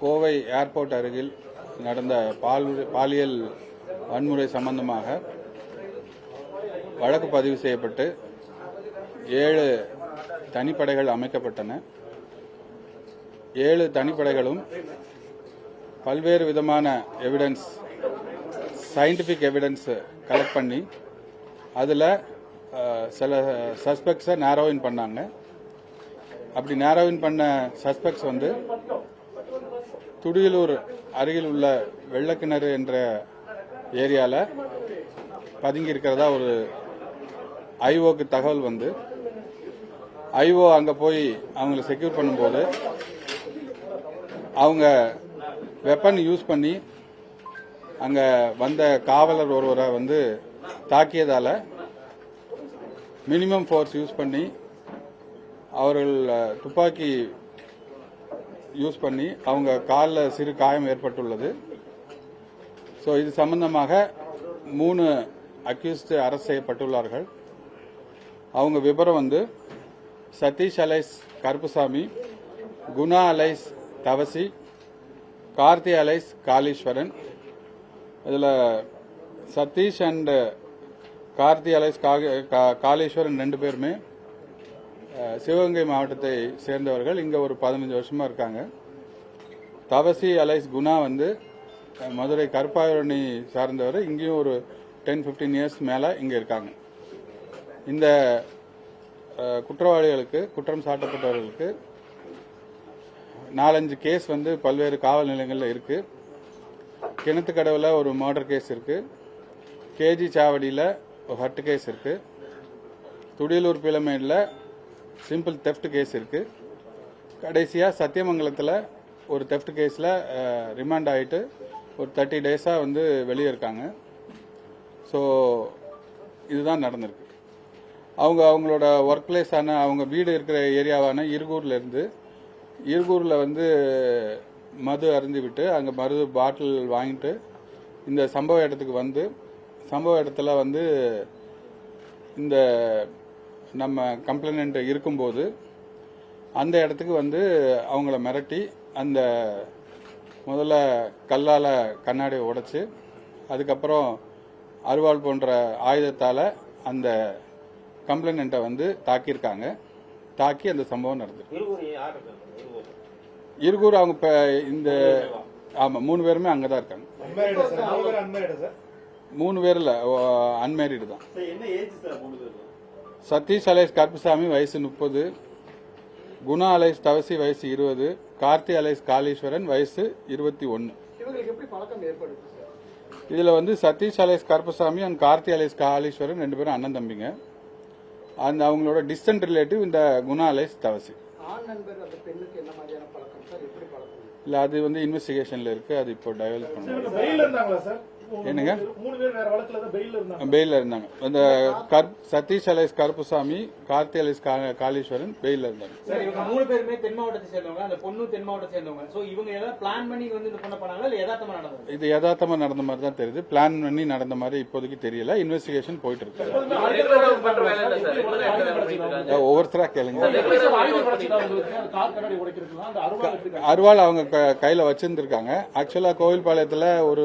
Kovai airport அருகில் நடந்த பால் பாலியல் வன்முறை சம்பந்தமாக வழக்கு பதிவு செய்யப்பட்டு ஏழு தனிப்படைகள் அமைக்கப்பட்டன. ஏழு தனிப்படைகளும் பல்வேறு விதமான எவிடன்ஸ் சயின்டிஃபிக் எவிடன்ஸ் கலெக்ட் பண்ணி அதில் சில சஸ்பெக்ட்ஸை நேரோவின் பண்ணாங்க. அப்படி நேரோவின் பண்ண சஸ்பெக்ட்ஸ் வந்து துடியலூர் அருகில் உள்ள வெள்ளக்கிணறு என்ற ஏரியாவில் பதுங்கி இருக்கிறதா ஒரு ஐஓக்கு தகவல் வந்து. ஐஓ அங்கே போய் அவங்கள செக்யூர் பண்ணும்போது அவங்க வெப்பன் யூஸ் பண்ணி அங்கே வந்த காவலர் ஒருவரை வந்து தாக்கியதால் மினிமம் ஃபோர்ஸ் யூஸ் பண்ணி அவர்கள் துப்பாக்கி யூஸ் பண்ணி அவங்க காலில் சிறு காயம் ஏற்பட்டுள்ளது. ஸோ இது சம்பந்தமாக மூணு அக்யூஸ்டு அரெஸ்ட் செய்யப்பட்டுள்ளார்கள். அவங்க விவரம் வந்து Sathish alias Karuppusamy Guna alias Thavasi Karthi alias Kaleeswaran. இதில் சதீஷ் அண்டு கார்த்தி அலைஸ் கா- காளீஸ்வரன் ரெண்டு பேருமே சிவகங்கை மாவட்டத்தை சேர்ந்தவர்கள் இங்கே ஒரு பதினஞ்சு வருஷமாக இருக்காங்க. தவசி அலைஸ் குணா வந்து மதுரை கருப்பாயூரணி சார்ந்தவர். இங்கேயும் ஒரு டென் 15 இயர்ஸ் மேலே இங்கே இருக்காங்க. இந்த குற்றவாளிகளுக்கு குற்றம் சாட்டப்பட்டவர்களுக்கு நாலஞ்சு கேஸ் வந்து பல்வேறு காவல் நிலையங்களில் கிணத்து கிணத்துக்கடவில் ஒரு மர்டர் கேஸ் இருக்குது கேஜி சாவடியில் ஒரு ஹட்டு கேஸ் இருக்குது துடியலூர் பிளமேடில் சிம்பிள் தெஃப்ட் கேஸ் இருக்கு. கடைசியாக சத்தியமங்கலத்தில் ஒரு தெஃப்ட் கேஸில் ரிமாண்ட் ஆகிட்டு ஒரு தேர்ட்டி டேஸாக வந்து வெளியே இருக்காங்க. ஸோ இதுதான் நடந்திருக்கு. அவங்க அவங்களோட ஒர்க் பிளேஸான அவங்க வீடு இருக்கிற ஏரியாவான இருகூர்லேருந்து இருகூரில் வந்து மது அருந்தி விட்டு அங்கே மது பாட்டில் வாங்கிட்டு இந்த சம்பவ இடத்துக்கு வந்து சம்பவ இடத்துல வந்து இந்த நம்ம கம்ப்ளைண்ட் இருக்கும்போது அந்த இடத்துக்கு வந்து அவங்கள மிரட்டி அந்த முதல்ல கல்லால் கண்ணாடியை உடைச்சு அதுக்கப்புறம் அருவாள் போன்ற ஆயுதத்தால் அந்த கம்ப்ளைண்ட்டை வந்து தாக்கியிருக்காங்க. தாக்கி அந்த சம்பவம் நடந்தது இருகூர் அவங்க இப்போ இந்த ஆமாம் மூணு பேருமே அங்கே தான் இருக்காங்க. அன்மேரிடா சார்? மூணு பேர் அன்மேரிடா சார் மூணு பேரில் அன்மேரிடு தான் சதீஷ் அலைஸ் கருப்புசாமி வயசு முப்பது குணா அலைஸ் தவசி வயசு இருபது கார்த்தி அலைஸ் காளீஸ்வரன் வயசு இருபத்தி ஒன்று இவங்களுக்கு எப்படி பழக்கம் ஏற்படுது சார் இதில் வந்து Sathish alias Karuppasamy and Karthi alias Kaliswaran ரெண்டு பேரும் அண்ணன் தம்பிங்க. அந்த அவங்களோட டிஸ்டன்ட் ரிலேட்டிவ் இந்த குணா அலைஸ் தவசி. ஆண் நண்பர் அந்த பெண்ணுக்கு என்ன மாதிரியான பழக்கம் சார் எப்படி பழக்கம்? இல்லை அது வந்து இன்வெஸ்டிகேஷனில் இருக்குது அது இப்போ டெவலப் பண்ணுவோம் என்னங்க? மூணு பேர் வேற வழக்குல தான் பெயில் இருந்தாங்க. பெயிலில் இருந்தாங்க. அந்த கர் சதீஷ் அலைஸ் கருப்புசாமி கார்த்தி அலைஸ் காளீஸ்வரன் பெயிலில் இருந்தாங்க. சார் இவங்க மூணு பேருமே தென் மாவட்டத்தை சேர்ந்தவங்க அந்த பொண்ணும் தென் மாவட்டத்தை சேர்ந்தவங்க சோ இவங்க ஏதாவது பிளான் பண்ணி வந்து இந்த பொண்ணை பண்ணாங்களா இல்ல யதார்த்தமா நடந்தது? இது யதார்த்தமா நடந்த மாதிரி தான் தெரியுது. பிளான் பண்ணி நடந்த மாதிரி இப்போதைக்கு தெரியல. இன்வெஸ்டிகேஷன் போயிட்டு இருக்கு. ஒவ்வொருத்தரா கேளுங்க. அருவாள் அவங்க க- கையில வச்சிருந்திருக்காங்க. ஆக்சுவலா கோவில்பாளையத்துல ஒரு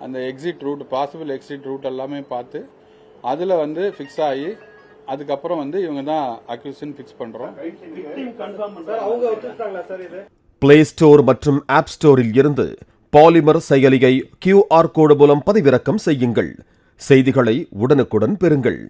அந்த exit route possible exit route எல்லாமே பார்த்து அதில் வந்து ஃபிக்ஸ் ஆகி அதுக்கப்புறம் வந்து இவங்க தான் அக்யூஷன் ஃபிக்ஸ் பண்ணுறோம் விக்டிம் கன்ஃபார்ம் பண்றாங்க அவங்க ஒத்துக்கிட்டாங்களா சார் இது? பிளே ஸ்டோர் மற்றும் ஆப் ஸ்டோரில் இருந்து பாலிமர் செயலியை கியூஆர் கோடு மூலம் பதிவிறக்கம் செய்யுங்கள். செய்திகளை உடனுக்குடன் பெறுங்கள்.